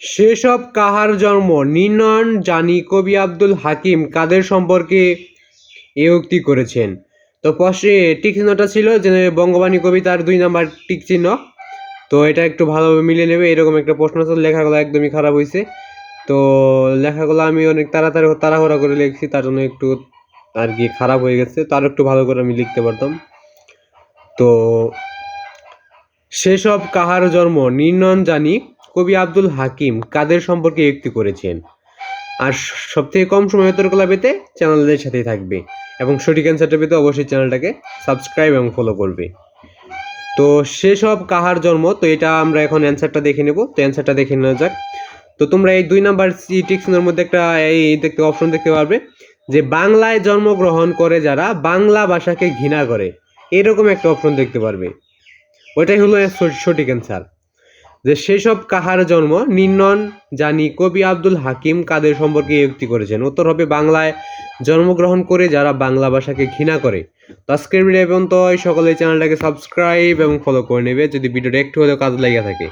সেসব কাহার জন্ম? নির্ণয়ন জানি কবি আব্দুল হাকিম কাদের সম্পর্কে এ উক্তি করেছেন। তো পশে টিক চিহ্নটা ছিল যে বঙ্গবাণী কবিতার দুই নাম্বার টিক চিহ্ন। তো এটা একটু ভালোভাবে মিলিয়ে নেবে, এরকম একটা প্রশ্ন ছিল লেখাগুলো একদমই খারাপ হয়েছে তো লেখাগুলো আমি অনেক তাড়াতাড়ি তাড়াহুড়া করে লিখছি, তার জন্য একটু আর কি খারাপ হয়ে গেছে, তো আরও একটু ভালো করে আমি লিখতে পারতাম। তো সেসব কাহার জন্ম? নির্ণয়ন জানি কবি আব্দুল হাকিম কাদের সম্পর্কে উক্তি করেছেন। আর সবথেকে কম সময় উত্তরগুলো পেতে চ্যানেলের সাথেই থাকবে এবং সঠিক অ্যান্সারটা পেতে অবশ্যই চ্যানেলটাকে সাবস্ক্রাইব এবং ফলো করবে। তো সেসব কাহার জন্ম, তো এটা আমরা এখন অ্যান্সারটা দেখে নেব। তো অ্যান্সারটা দেখে নেওয়া যাক। তো তোমরা এই দুই নাম্বার টিক্সনের মধ্যে একটা এই দেখতে অপশন দেখতে পারবে যে বাংলায় জন্মগ্রহণ করে যারা বাংলা ভাষাকে ঘৃণা করে। এরকম একটা অপশন দেখতে পারবে। ওইটাই হলো সঠিক অ্যান্সার যে সেসব কাহার জন্ম নির্ণন জানি কবি আব্দুল হাকিম কাদের সম্পর্কে ইয়ুক্তি করেছেন। উত্তর হবে বাংলায় জন্মগ্রহণ করে যারা বাংলা ভাষাকে ঘৃণা করে। তো আজকের ভিডিও সকলে চ্যানেলটাকে সাবস্ক্রাইব এবং ফলো করে নেবে। যদি ভিডিওটা একটু হলেও কাজে লেগে থাকে।